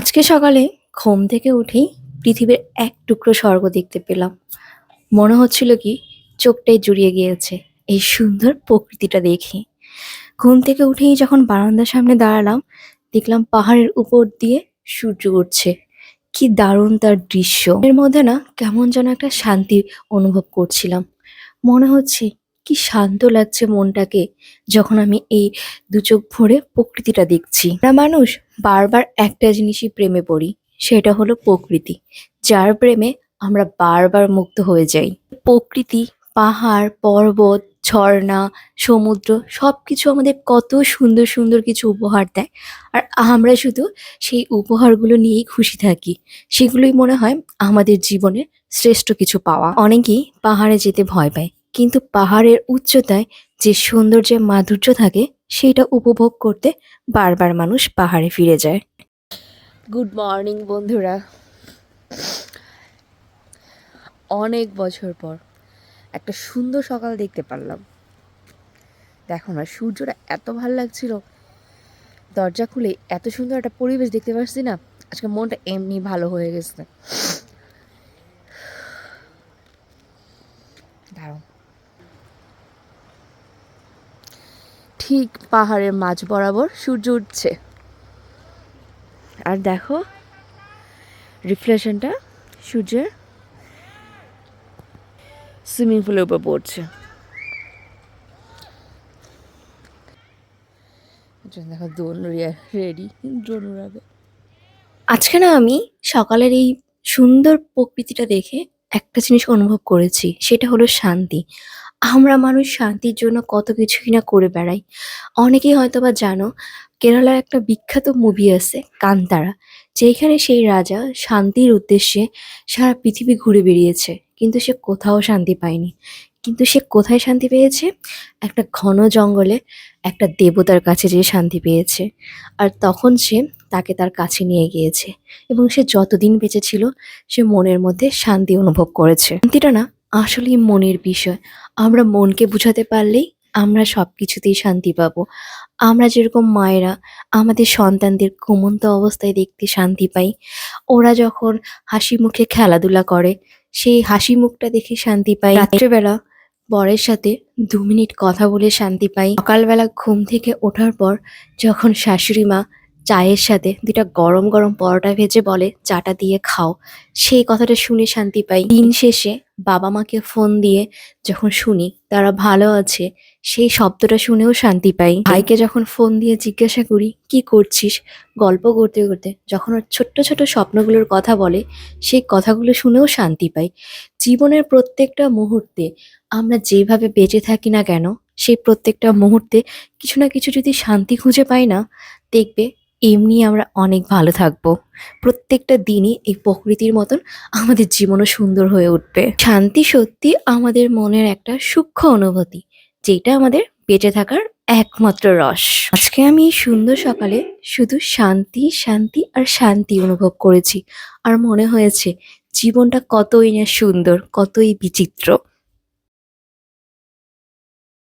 আজকে সকালে ঘুম থেকে উঠেই পৃথিবীর এক টুকরো স্বর্গ দেখতে পেলাম। মনে হচ্ছিল কি, চোখটাই জুড়িয়ে গিয়েছে এই সুন্দর প্রকৃতিটা দেখে। ঘুম থেকে উঠেই যখন বারান্দার সামনে দাঁড়ালাম, দেখলাম পাহাড়ের উপর দিয়ে সূর্য উঠছে। কি দারুণ তার দৃশ্য। এর মধ্যে না কেমন যেন একটা শান্তি অনুভব করছিলাম। মনে হচ্ছে কি শান্ত লাগছে মনটাকে যখন আমি এই দু চোখ ভরে প্রকৃতিটা দেখছি। আমরা মানুষ বারবার একটা জিনিসই প্রেমে পড়ি, সেটা হলো প্রকৃতি। যার প্রেমে আমরা বারবার মুগ্ধ হয়ে যাই। প্রকৃতি, পাহাড়, পর্বত, ঝর্ণা, সমুদ্র সবকিছু আমাদের কত সুন্দর সুন্দর কিছু উপহার দেয়। আর আমরা শুধু সেই উপহারগুলো নিয়েই খুশি থাকি। সেগুলোই মনে হয় আমাদের জীবনের শ্রেষ্ঠ কিছু পাওয়া। অনেকেই পাহাড়ে যেতে ভয় পায়। কিন্তু পাহাড়ের উচ্চতায় যে সৌন্দর্যের মাধুর্য থাকে সেটা উপভোগ করতে বারবার মানুষ পাহাড়ে ফিরে যায়। গুড মর্নিং বন্ধুরা। অনেক বছর পর একটা সুন্দর সকাল দেখতে পারলাম। দেখো না, সূর্যটা এত ভালো লাগছিল। দরজা খুলে এত সুন্দর একটা পরিবেশ দেখতে পাচ্ছি না। আজকে মনটা এমনি ভালো হয়ে গেছে। ঠিক পাহাড়ের মাঝ বরাবর সূর্য উঠছে। আর দেখো রিফ্লেকশনটা সূর্যের সুইমিং পুলের উপর পড়ছে। এই দেখো দোন রেডি আজকে না আমি সকালের এই সুন্দর প্রকৃতিটা দেখে একটা জিনিস অনুভব করেছি, সেটা হলো শান্তি। আমরা মানুষ শান্তির জন্য কত কিছুই না করে বেড়াই। অনেকেই হয়তো বা জানো, কেরালার একটা বিখ্যাত মুভি আছে, কান্তারা যেখানে সেই রাজা শান্তির উদ্দেশ্যে সারা পৃথিবী ঘুরে বেরিয়েছে কিন্তু সে কোথাও শান্তি পায়নি। কিন্তু সে কোথায় শান্তি পেয়েছে? একটা ঘন জঙ্গলে একটা দেবতার কাছে যেয়ে শান্তি পেয়েছে। আর তখন সে তাকে তার কাছে নিয়ে গিয়েছে এবং সে যতদিন বেঁচে ছিল, সে মনের মধ্যে শান্তি অনুভব করেছে। শান্তিটা না আসলেই মনের বিষয়। আমরা মনকে বুঝাতে পারলেই আমরা সব কিছুতেই শান্তি পাবো। আমরা যেরকম মায়েরা, আমাদের সন্তানদের ঘুমন্ত অবস্থায় দেখতে শান্তি পাই। ওরা যখন হাসি মুখে খেলাধুলা করে, সেই হাসি মুখটা দেখে শান্তি পাই। রাত্রেবেলা বরের সাথে দু মিনিট কথা বলে শান্তি পাই। সকালবেলা ঘুম থেকে ওঠার পর যখন শাশুড়ি মা চায়ের সাথে দুটা গরম গরম পরোটা ভেজে বলে, চাটা দিয়ে খাও। সেই কথাটা শুনে শান্তি পাই। দিন শেষে বাবা মাকে ফোন দিয়ে যখন শুনি তারা ভালো আছে, সেই শব্দটা শুনেও শান্তি পাই। ভাইকে যখন ফোন দিয়ে জিজ্ঞাসা করি, কি করছিস? গল্প করতে করতে যখন ওর ছোট্ট ছোট স্বপ্নগুলোর কথা বলে, সেই কথাগুলো শুনেও শান্তি পাই। জীবনের প্রত্যেকটা মুহূর্তে আমরা যেভাবে বেঁচে থাকি না কেন, সেই প্রত্যেকটা মুহূর্তে কিছু না কিছু যদি শান্তি খুঁজে পাই না, দেখবে এমনি আমরা অনেক ভালো থাকব। প্রত্যেকটা দিনই এই প্রকৃতির মতন আমাদের জীবনও সুন্দর হয়ে উঠবে। শান্তি সত্যি আমাদের মনের একটা সূক্ষ্ম অনুভূতি, যেটা আমাদের বেঁচে থাকার একমাত্র রস। আজকে আমি এই সুন্দর সকালে শুধু শান্তি শান্তি আর শান্তি অনুভব করেছি। আর মনে হয়েছে, জীবনটা কতই না সুন্দর, কতই বিচিত্র।